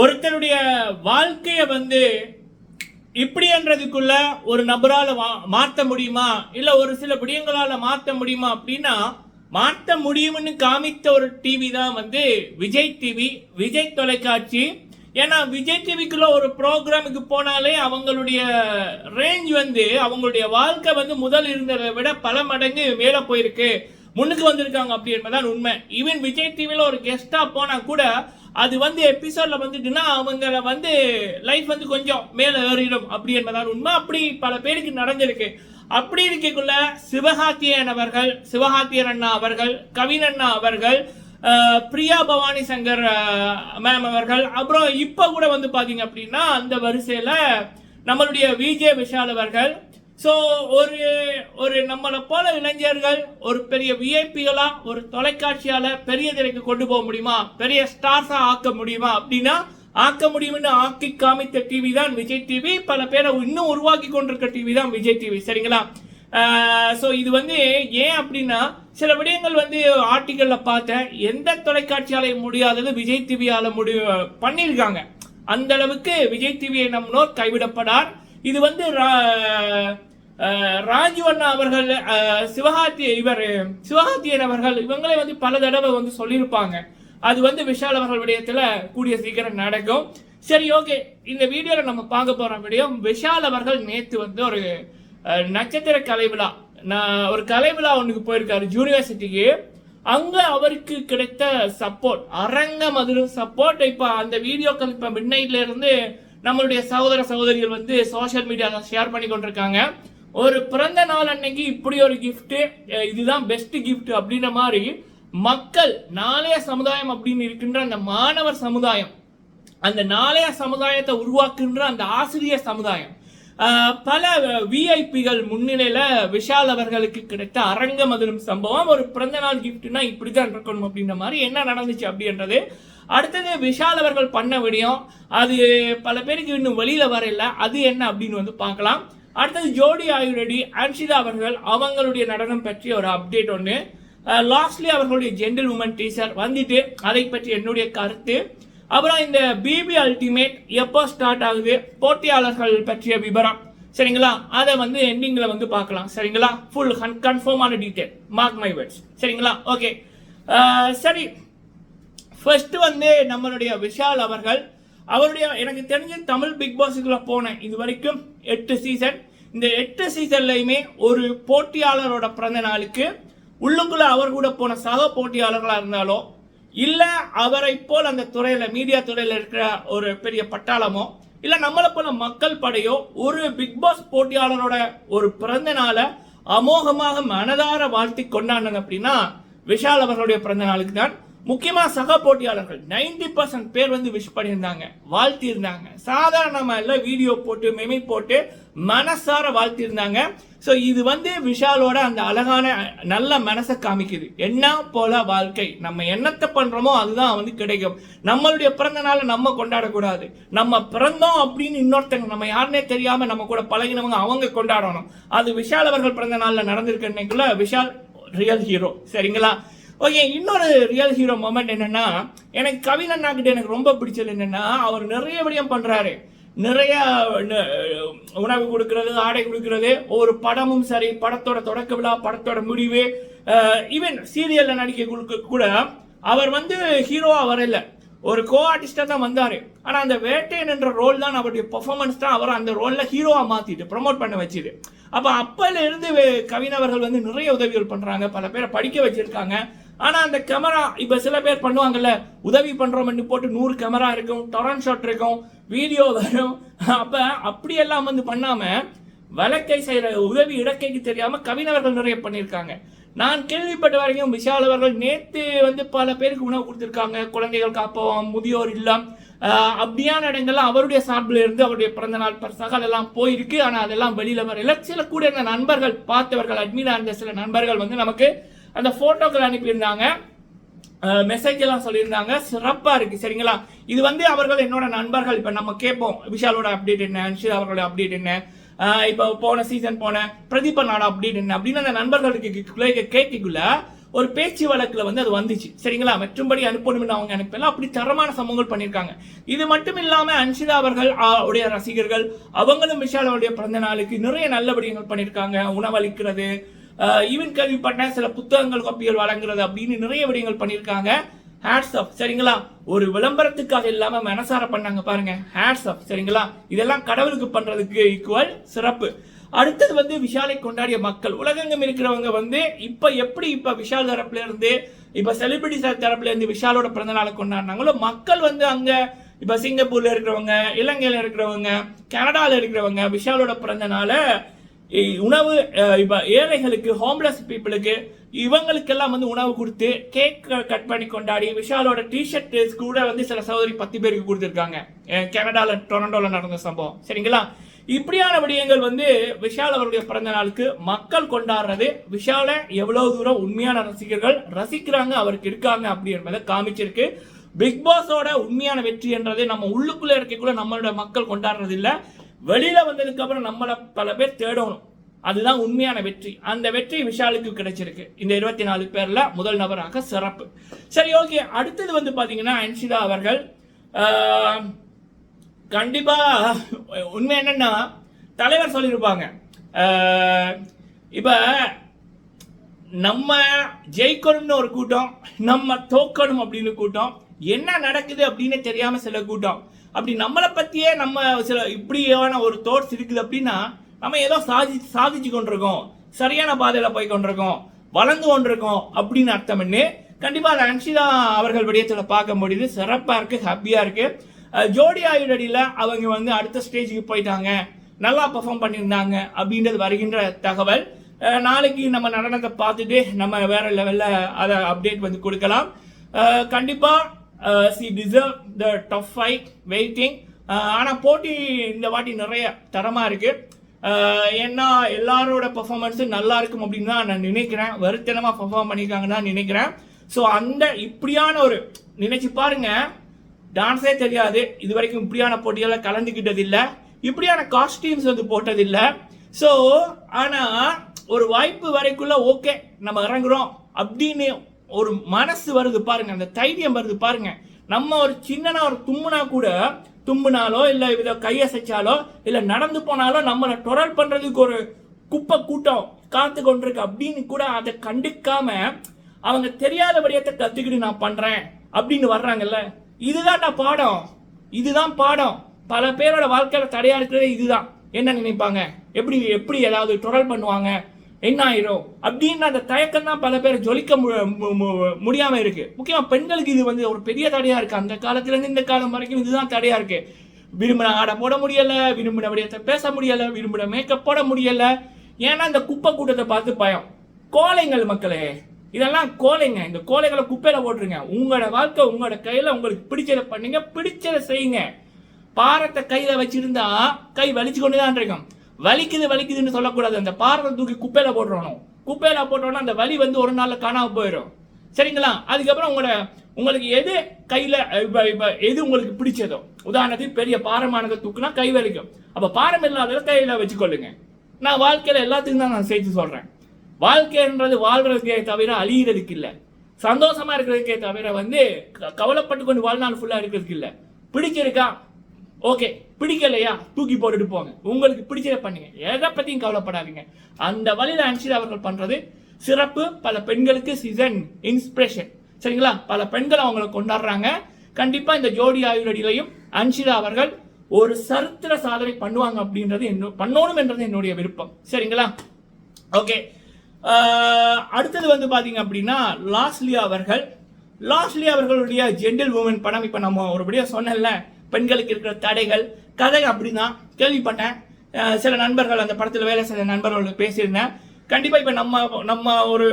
ஒருத்தருடைய வாழ்க்கையை வந்து இப்படின்றதுக்குள்ள ஒரு நபரால் மாற்ற முடியுமா? இல்ல ஒரு சில விடயங்களால மாற்ற முடியுமா அப்படின்னா மாற்ற முடியும்னு காமித்த ஒரு டிவி தான் வந்து விஜய் டிவி விஜய் தொலைக்காட்சி. ஏன்னா விஜய் டிவிக்குள்ள ஒரு ப்ரோக்ராமுக்கு போனாலே அவங்களுடைய ரேஞ்ச் வந்து அவங்களுடைய வாழ்க்கை வந்து முதல் இருந்ததை விட பல மடங்கு மேலே போயிருக்கு. முன்னுக்கு வந்திருக்காங்க அப்படி என்பதான் உண்மை. ஈவன் விஜய் டிவியில் ஒரு கெஸ்ட்டாக போனால் கூட அது வந்து எபிசோடில் வந்துட்டுன்னா அவங்கள வந்து லைஃப் வந்து கொஞ்சம் மேலே ஏறிடும். அப்படி என்பதான் உண்மை. அப்படி பல பேருக்கு நடந்திருக்கு. அப்படி இருக்கக்குள்ள சிவகார்த்தியன் அவர்கள் சிவகார்த்தியன் அண்ணா அவர்கள் கவின் அண்ணா அவர்கள் பிரியா பவானி சங்கர் மேம் அவர்கள் அப்புறம் இப்போ கூட வந்து பார்த்தீங்க அப்படின்னா அந்த வரிசையில் நம்மளுடைய விஜே விஷால் அவர்கள் ஸோ ஒரு ஒரு நம்மளை போல இளைஞர்கள் ஒரு பெரிய விஐபிகளாக ஒரு தொலைக்காட்சியால் பெரிய திரைக்கு கொண்டு போக முடியுமா? பெரிய ஸ்டார்ஸாக ஆக்க முடியுமா? அப்படின்னா ஆக்க முடியும்னு ஆக்கி காமித்த டிவி தான் விஜய் டிவி பல பேரை இன்னும் உருவாக்கி கொண்டிருக்க டிவி தான் விஜய் டிவி சரிங்களா? ஸோ இது வந்து ஏன் அப்படின்னா சில விடயங்கள் வந்து ஆர்டிக்கலில் பார்த்தேன். எந்த தொலைக்காட்சியாலையும் முடியாதது விஜய் டிவியால் முடி பண்ணியிருக்காங்க. அந்த அளவுக்கு விஜய் டிவியை நம்மளோர் கைவிடப்படார். இது வந்து ராஜீவண்ணா அவர்கள் அஹ், சிவகார்த்தி இவர் சிவகார்த்தியன் அவர்கள் இவங்களே வந்து பல தடவை வந்து சொல்லியிருப்பாங்க. அது வந்து விஷால் அவர்கள் விடயத்தில் கூடிய சீக்கிரம் நடக்கும். சரி ஓகே. இந்த வீடியோவில் நம்ம பார்க்க போகிற விடயம் விஷால் அவர்கள் நேற்று வந்து ஒரு நட்சத்திர கலை விழா. நான் ஒரு கலை விழா ஒன்றுக்கு போயிருக்காரு யூனிவர்சிட்டிக்கு. அங்கே அவருக்கு கிடைத்த சப்போர்ட் அரங்க மதுரம் சப்போர்ட். இப்போ அந்த வீடியோக்கள் இப்போ மிட் நைட்லேருந்து நம்மளுடைய சகோதர சகோதரிகள் வந்து சோஷியல் மீடியாவில் ஷேர் பண்ணி கொண்டிருக்காங்க ஒரு பிறந்த நாள் அன்னைக்கு இப்படி ஒரு கிஃப்ட்டு இதுதான் பெஸ்ட் கிஃப்ட் அப்படின்ற மாதிரி மக்கள் நாளைய சமுதாயம் அப்படின்னு இருக்கின்ற அந்த மாணவர் சமுதாயம் அந்த நாளைய சமுதாயத்தை உருவாக்குகின்ற அந்த ஆசிரியர் சமுதாயம் பல விஐபிகள் முன்னிலையில விஷால் அவர்களுக்கு கிடைத்த அரங்க மதுரம் சம்பவம் ஒரு பிறந்த நாள் கிஃப்ட்னா இப்படிதான் இருக்கணும் அப்படின்ற மாதிரி என்ன நடந்துச்சு அப்படின்றது. அடுத்தது விஷால் அவர்கள் பண்ண விடியும் அது பல பேருக்கு இன்னும் வெளியில வரல அது என்ன அப்படின்னு வந்து பார்க்கலாம். அடுத்தது ஜோடி ஆயுரடி அன்ஷிதா அவர்கள் அவங்களுடைய நடனம் பற்றி ஒரு அப்டேட் ஒன்று லாஸ்ட்லி அவர்களுடைய ஜென்டில் உமன் டீசர் வந்துட்டு அதை பற்றி என்னுடைய கருத்து. அப்புறம் இந்த பிபி அல்டிமேட் எப்போ ஸ்டார்ட் ஆகுது போட்டியாளர்கள் பற்றிய விவரம் சரிங்களா? அதை வந்து எண்டிங்கில் வந்து பார்க்கலாம். சரிங்களா? ஃபுல் கன்ஃபார்மான டீட்டெயில் மார்க் மை வேர்ட்ஸ் சரிங்களா? ஓகே சரி. ஃபர்ஸ்ட் வந்து நம்மளுடைய விஷால் அவர்கள் அவருடைய எனக்கு தெரிஞ்ச தமிழ் பிக் பாஸுக்குள்ள போனேன் இது வரைக்கும் எட்டு சீசன் இந்த எட்டு சீசன்லையுமே ஒரு போட்டியாளரோட பிறந்த நாளுக்கு உள்ளுக்குள்ள அவர் கூட போன சக போட்டியாளர்களா இருந்தாலோ இல்லை அவரை போல் அந்த துறையில் மீடியா துறையில் இருக்கிற ஒரு பெரிய பட்டாளமோ இல்லை நம்மளை போல மக்கள் படையோ ஒரு பிக் பாஸ் போட்டியாளரோட ஒரு பிறந்த நாளை அமோகமாக மனதார வாழ்த்தி கொண்டாடினாங்க அப்படின்னா விஷால் அவர்களுடைய பிறந்த நாளுக்கு தான் முக்கியமாக சக போட்டியாளர்கள். 90% பர்சன்ட் பேர் வந்து விஷ் பண்ணியிருந்தாங்க. வாழ்த்தியிருந்தாங்க. சாதாரணமாக எல்லாம் வீடியோ போட்டு மெமி போட்டு மனசார வாழ்த்தியிருந்தாங்க. ஸோ இது வந்து விஷாலோட அந்த அழகான நல்ல மனசை காமிக்குது. என்ன போல வாழ்க்கை? நம்ம என்னத்தை பண்ணுறோமோ அதுதான் வந்து கிடைக்கும். நம்மளுடைய பிறந்த நாளை நம்ம கொண்டாடக்கூடாது. நம்ம பிறந்தோம் அப்படின்னு இன்னொருத்தங்க நம்ம யாருனே தெரியாமல் நம்ம கூட பழகினவங்க அவங்க கொண்டாடணும். அது விஷால் அவர்கள் பிறந்த நாளில் நடந்திருக்கிறன்னைக்குள்ள விஷால் ரியல் ஹீரோ சரிங்களா? ஓகே இன்னொரு ரியல் ஹீரோ மொமெண்ட் என்னன்னா எனக்கு கவின் அண்ணா எனக்கு ரொம்ப பிடிச்சது என்னன்னா அவர் நிறைய விடயம் பண்றாரு. நிறைய உணவு கொடுக்கறது ஆடை கொடுக்கறது ஒரு படமும் சரி படத்தோட தொடக்க விழா படத்தோட முடிவு ஈவன் சீரியல்ல நடிக்க கொடுக்க கூட அவர் வந்து ஹீரோவா வரல. ஒரு கோ ஆர்டிஸ்டா தான் வந்தாரு. ஆனா அந்த வேட்டையன் என்ற ரோல் தான் அவருடைய பர்ஃபார்மன்ஸ் தான் அவர் அந்த ரோல்ல ஹீரோவா மாத்திட்டு ப்ரொமோட் பண்ண வச்சுது. அப்ப அப்பல இருந்து கவின் அவர்கள் வந்து நிறைய உதவிகள் பண்றாங்க. பல பேரை படிக்க வச்சிருக்காங்க. ஆனால் அந்த கேமரா இப்போ சில பேர் பண்ணுவாங்கல்ல உதவி பண்றோம்னு போட்டு நூறு கேமரா இருக்கும் டொரன் ஷாட் இருக்கும் வீடியோ வரும். அப்போ அப்படியெல்லாம் வந்து பண்ணாமல் வழக்கை செய்கிற உதவி இடக்கைக்கு தெரியாமல் கவினவர்கள் நிறைய பண்ணியிருக்காங்க. நான் கேள்விப்பட்ட வரைக்கும் விஷால் அவர்கள் நேற்று வந்து பல பேருக்கு உணவு கொடுத்துருக்காங்க. குழந்தைகள் காப்பகம் முதியோர் இல்லம். அப்படியான இடங்கள்லாம் அவருடைய சார்பில் இருந்து அவருடைய பிறந்த நாள் பரிசாக அதெல்லாம் போயிருக்கு. ஆனால் அதெல்லாம் வெளியில் வரல சில கூட இருந்த நண்பர்கள் பார்த்தவர்கள் அட்மினாக இருந்த சில நண்பர்கள் வந்து நமக்கு அந்த போட்டோக்கள் அனுப்பியிருந்தாங்க. மெசேஜ் எல்லாம் சொல்லியிருந்தாங்க. சிறப்பாக இருக்குது சரிங்களா? இது வந்து அவர்கள் என்னோட நண்பர்கள். இப்போ நம்ம கேட்போம். விஷாலோட அப்டேட் என்ன? அன்ஷிதா அவர்களோட அப்டேட் என்ன? இப்போ போன சீசன் போன பிரதீப அப்டேட் என்ன? அப்படின்னு அந்த நண்பர்களுக்கு கேட்கக்குள்ள ஒரு பேச்சு வழக்கில் வந்து அது வந்துச்சு. சரிங்களா? மற்றும்படி அனுப்பணும்னு அவங்க அனுப்பல. அப்படி தரமான சம்பவங்கள் பண்ணியிருக்காங்க. இது மட்டும் இல்லாமல் அன்ஷிதா அவர்கள் ஆ, உடைய ரசிகர்கள் அவங்களும் விஷால் அவருடைய பிறந்த நாளுக்கு நிறைய நல்ல விடயங்கள் பண்ணியிருக்காங்க. உணவளிக்கிறது ஈவன் பண்ண சில புத்தகங்கள் காப்பிகள் வழங்குறது அப்படின்னு நிறைய விடயங்கள் பண்ணியிருக்காங்க. ஹேட்ஸ் அப் சரிங்களா? ஒரு விளம்பரத்துக்காக இல்லாம மனசார பண்ணாங்க பாருங்க. ஹேட்ஸ் ஆஃப் சரிங்களா? இதெல்லாம் கடவுளுக்கு பண்றதுக்கு ஈக்குவல் சிறப்பு. அடுத்தது வந்து விஷாலை கொண்டாடிய மக்கள். உலகெங்கும் இருக்கிறவங்க வந்து இப்ப எப்படி இப்ப விஷால் தரப்புல இருந்து இப்ப செலிபிரிட்டி தரப்புல இருந்து விஷாலோட பிறந்த நாளை கொண்டாடினாங்களோ மக்கள் வந்து அங்க இப்ப சிங்கப்பூர்ல இருக்கிறவங்க இலங்கையில இருக்கிறவங்க கனடால இருக்கிறவங்க விஷாலோட பிறந்த நாளை உணவு இப்போ ஏழைகளுக்கு ஹோம்லெஸ் பீப்புளுக்கு இவங்களுக்கெல்லாம் வந்து உணவு கொடுத்து கேக் கட் பண்ணி கொண்டாடி விஷாலோட டிஷர்ட் கூட வந்து சில சகோதரி பத்து பேருக்கு கொடுத்துருக்காங்க. அஹ், கனடால டொரண்டோல நடந்த சம்பவம். சரிங்களா? இப்படியான விடயங்கள் வந்து விஷால் அவருடைய பிறந்த நாளுக்கு மக்கள் கொண்டாடுறது. விஷால எவ்வளவு தூரம் உண்மையான ரசிகர்கள் ரசிக்கிறாங்க அவருக்கு இருக்காங்க அப்படி என்பதை காமிச்சிருக்கு. பிக் பாஸோட உண்மையான வெற்றி என்றது நம்ம உள்ளுக்குள்ள இருக்கக்குள்ள நம்மளோட மக்கள் கொண்டாடுறது இல்லை வெளியில வந்ததுக்கு அப்புறம் நம்மளை பல பேர் தேடணும். அதுதான் உண்மையான வெற்றி. அந்த வெற்றி விஷாலுக்கு கிடைச்சிருக்கு. இந்த இருபத்தி நாலு பேர்ல முதல் நபராக சிறப்பு. சரி ஓகே. அடுத்தது வந்து பாத்தீங்கன்னா அன்ஷிதா அவர்கள் கண்டிப்பாக கண்டிப்பா உண்மை என்னன்னா தலைவர் சொல்லியிருப்பாங்க. இப்போ இப்ப நம்ம ஜெயிக்கணும்னு ஒரு கூட்டம் நம்ம தோக்கணும் அப்படின்னு கூட்டம் என்ன நடக்குது அப்படின்னு தெரியாம சில கூட்டம். அப்படி நம்மளை பற்றியே நம்ம சில இப்படியான ஒரு தோட்ஸ் இருக்குது அப்படின்னா நம்ம ஏதோ சாதி சாதிச்சு கொண்டிருக்கோம். சரியான பாதையில் போய் கொண்டிருக்கோம். வளர்ந்து கொண்டிருக்கோம் அப்படின்னு அர்த்தம் பண்ணி கண்டிப்பாக அதை அன்ஷிதா அவர்கள் விடயத்தில் பார்க்க முடியுது. சிறப்பாக இருக்குது ஹாப்பியாக இருக்குது ஜோடி ஆயுடடியில் அவங்க வந்து அடுத்த ஸ்டேஜுக்கு போயிட்டாங்க. நல்லா பெர்ஃபார்ம் பண்ணியிருந்தாங்க அப்படின்றது வருகின்ற தகவல். நாளைக்கு நம்ம நடனத்தை பார்த்துட்டு நம்ம வேற லெவலில் அதை அப்டேட் வந்து கொடுக்கலாம். கண்டிப்பாக she deserve the tough fight waiting ஆனால் போட்டி இந்த வாட்டி நிறைய தரமாக இருக்குது uh, ஏன்னா எல்லாரோட பர்ஃபாமன்ஸும் நல்லா இருக்கும் அப்படின்னு தான் நான் நினைக்கிறேன். வருத்தனமாக பெர்ஃபார்ம் பண்ணியிருக்காங்கன்னு தான் நினைக்கிறேன். ஸோ அந்த இப்படியான ஒரு நினைச்சு பாருங்க. டான்ஸே தெரியாது. இது வரைக்கும் இப்படியான போட்டியெல்லாம் கலந்துக்கிட்டதில்லை இப்படியான காஸ்டியூம்ஸ் வந்து போட்டதில்லை. ஸோ ஆனால் ஒரு வாய்ப்பு வரைக்குள்ள ஓகே நம்ம இறங்குறோம் அப்படின்னு ஒரு மனசு வருது பாருங்க அந்த தைரியம் வருது பாருங்க. நம்ம ஒரு சின்னனா ஒரு தும்முனா கூட தும்புனாலோ இல்ல இத கையசைச்சாலோ இல்ல நடந்து போனாலோ நம்மளை டொரல் பண்றதுக்கு ஒரு குப்பை கூட்டம் காத்து கொண்டிருக்கு அப்படின்னு கூட அதை கண்டுக்காம அவங்க தெரியாத விடயத்தை கத்துக்கிட்டு நான் பண்றேன் அப்படின்னு வர்றாங்கல்ல. இதுதான்டா பாடம். இதுதான் பாடம். பல பேரோட வாழ்க்கையில தடையா இருக்கிறதே இதுதான். என்ன நினைப்பாங்க? எப்படி எப்படி ஏதாவது தொடர் பண்ணுவாங்க? என்ன ஆயிரும் அப்படின்னு அந்த தயக்கம் தான் பல பேர் ஜொலிக்க மு- மு- முடியாம இருக்கு. முக்கியமா பெண்களுக்கு இது வந்து ஒரு பெரிய தடையா இருக்கு. அந்த காலத்துல இருந்து இந்த காலம் வரைக்கும் இதுதான் தடையா இருக்கு. விரும்பின ஆடை போட முடியல விரும்பின விடயத்தை பேச முடியல விரும்பின மேக்கப் போட முடியல. ஏன்னா இந்த குப்பை கூட்டத்தை பார்த்து பயம். கோலைங்கள் மக்களே இதெல்லாம் கோலைங்க. இந்த கோலைகளை குப்பையில போட்டுருங்க. உங்களோட வாழ்க்கை உங்களோட கையில உங்களுக்கு பிடிச்சதை பண்ணுங்க பிடிச்சதை செய்யுங்க. பாரத்தை கையில வச்சிருந்தா கை வலிச்சு கொண்டு தான் இருக்கும் வலிக்குது வலிக்குதுன்னு சொல்லக்கூடாது. அந்த பாரத்தை தூக்கி குப்பையில் போட்டுறணும். குப்பையில் போட்டோன்னா அந்த வலி வந்து ஒரு நாளில் காணாமல் போயிடும். சரிங்களா? அதுக்கப்புறம் உங்களோட உங்களுக்கு எது கையில் இப்போ இப்போ எது உங்களுக்கு பிடிச்சதோ? உதாரணத்துக்கு பெரிய பாரமானதை தூக்குனா கை வலிக்கும். அப்போ பாரம் இல்லாததை கையில் வச்சுக்கொள்ளுங்க. நான் வாழ்க்கையில் எல்லாத்துக்கும் தான் நான் சேர்த்து சொல்கிறேன் வாழ்க்கைன்றது வாழ்கிறதுக்கே தவிர அழிகிறதுக்கு இல்லை. சந்தோஷமாக இருக்கிறதுக்கே தவிர வந்து க- கவலைப்பட்டு கொண்டு வாழ்நாள் ஃபுல்லாக இருக்கிறதுக்கு இல்லை. பிடிச்சிருக்கா? ஓகே பிடிக்கலையா? தூக்கி போட்டுட்டு போங்க. உங்களுக்கு பிடிச்சதை பண்ணுங்க. எதை பத்தியும் கவலைப்படாதீங்க. அந்த வழியில அன்ஷிதா அவர்கள் பண்றது சிறப்பு. பல பெண்களுக்கு சீசன் இன்ஸ்பிரேஷன் சரிங்களா? பல பெண்கள் அவங்கள கொண்டாடுறாங்க. கண்டிப்பா இந்த ஜோடி ஆயுரடியிலையும் அன்ஷிதா அவர்கள் ஒரு சரித்திர சாதனை பண்ணுவாங்க அப்படின்றது என்ன பண்ணணும் என்றது என்னுடைய விருப்பம். சரிங்களா? ஓகே அடுத்தது வந்து பாத்தீங்க அப்படின்னா லாஸ்லியா அவர்கள். லாஸ்லியா அவர்களுடைய ஜென்டில் உமன் படம் இப்ப நம்ம ஒருபடியா சொன்னல பெண்களுக்கு இருக்கிற தடைகள் கதை அப்படிதான் கேள்விப்பட்டேன். சில நண்பர்கள் அந்த படத்தில் வேலை செய்த நண்பர்கள் பேசியிருந்தேன். கண்டிப்பாக இப்போ நம்ம நம்ம ஒரு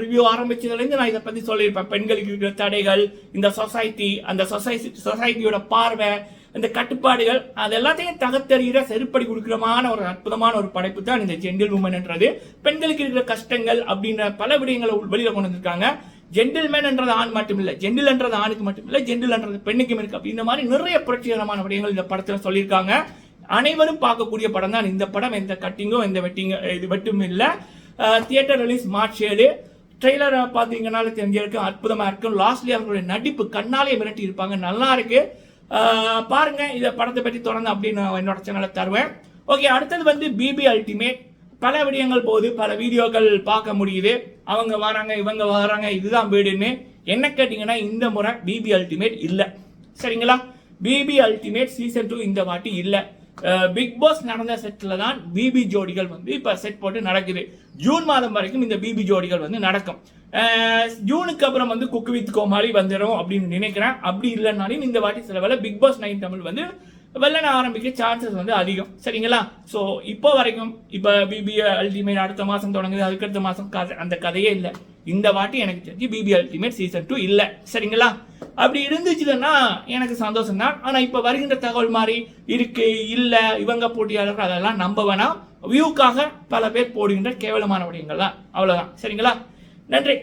ரிவ்யூ ஆரம்பிச்சதுலேருந்து நான் இதை பற்றி சொல்லியிருப்பேன். பெண்களுக்கு இருக்கிற தடைகள் இந்த சொசைட்டி அந்த சொசைட்டி சொசைட்டியோட பார்வை இந்த கட்டுப்பாடுகள் அது எல்லாத்தையும் தகத்தறிகிற செருப்படி கொடுக்கிறமான ஒரு அற்புதமான ஒரு படைப்பு தான் இந்த ஜென்டில் உமன்ன்றது பெண்களுக்கு இருக்கிற கஷ்டங்கள் அப்படின்ற பல விடயங்களை வெளியில் கொண்டு வந்திருக்காங்க. ஜென்டில்மேன்ன்றது ஆண் மட்டும் ஜென்டில் என்றது ஆணுக்கு மட்டும் ஜென்டில் என்றது பெண்ணுக்கும் இருக்கு. அப்படி இந்த மாதிரி நிறைய புரட்சிகரமான விடயங்கள் இந்த படத்தில் சொல்லியிருக்காங்க. அனைவரும் பார்க்கக்கூடிய படம் தான். இந்த படம் எந்த கட்டிங்கோ எந்த வெட்டிங்கோ இது வெட்டும் இல்லை. தியேட்டர் ரிலீஸ் மார்ச் ஏழு. ட்ரெய்லரை பார்த்தீங்கன்னா தெரிஞ்சிருக்கும். அற்புதமாக இருக்கும். லாஸ்ட்லி அவங்களுடைய நடிப்பு கண்ணாலே மிரட்டி இருப்பாங்க. நல்லா இருக்கு. பாருங்க இதை படத்தை பற்றி தொடர்ந்து அப்படின்னு நான் என்னோட சேனலை தருவேன். ஓகே அடுத்தது வந்து பிபி அல்டிமேட் பல விடயங்கள் போகுது பல வீடியோக்கள் பார்க்க முடியுது. அவங்க வராங்க இவங்க வராங்க இதுதான் வீடுன்னு என்ன கேட்டிங்கன்னா இந்த முறை பிபி அல்டிமேட் இல்லை. சரிங்களா? பிபி அல்டிமேட் சீசன் டூ இந்த வாட்டி இல்லை. பிக் பாஸ் நடந்த செட்டில் தான் பிபி ஜோடிகள் வந்து இப்போ செட் போட்டு நடக்குது. ஜூன் மாதம் வரைக்கும் இந்த பிபி ஜோடிகள் வந்து நடக்கும். ஜூனுக்கு அப்புறம் வந்து குக்கு வித் கோமாளி வந்துடும் அப்படின்னு நினைக்கிறேன். அப்படி இல்லைனாலும் இந்த வாட்டி சில வேலை பிக் பாஸ் நைன் தமிழ் வந்து வெள்ளன ஆரம்பிக்க சான்சஸ் வந்து அதிகம். சரிங்களா? ஸோ இப்போ வரைக்கும் இப்போ பிபி அல்டிமேட் அடுத்த மாதம் தொடங்குது அதுக்கடுத்த மாதம் கதை அந்த கதையே இல்லை. இந்த வாட்டி எனக்கு தெரிஞ்சு பிபி அல்டிமேட் சீசன் டூ இல்லை. சரிங்களா? அப்படி இருந்துச்சுன்னா எனக்கு சந்தோஷம் தான். ஆனால் இப்போ வருகின்ற தகவல் மாதிரி இருக்கு இல்லை இவங்க போட்டியாளர்கள் அதெல்லாம் நம்ப வேணாம். வியூக்காக பல பேர் போடுகின்ற கேவலமான விடயங்கள் தான் அவ்வளோதான் சரிங்களா? நன்றி.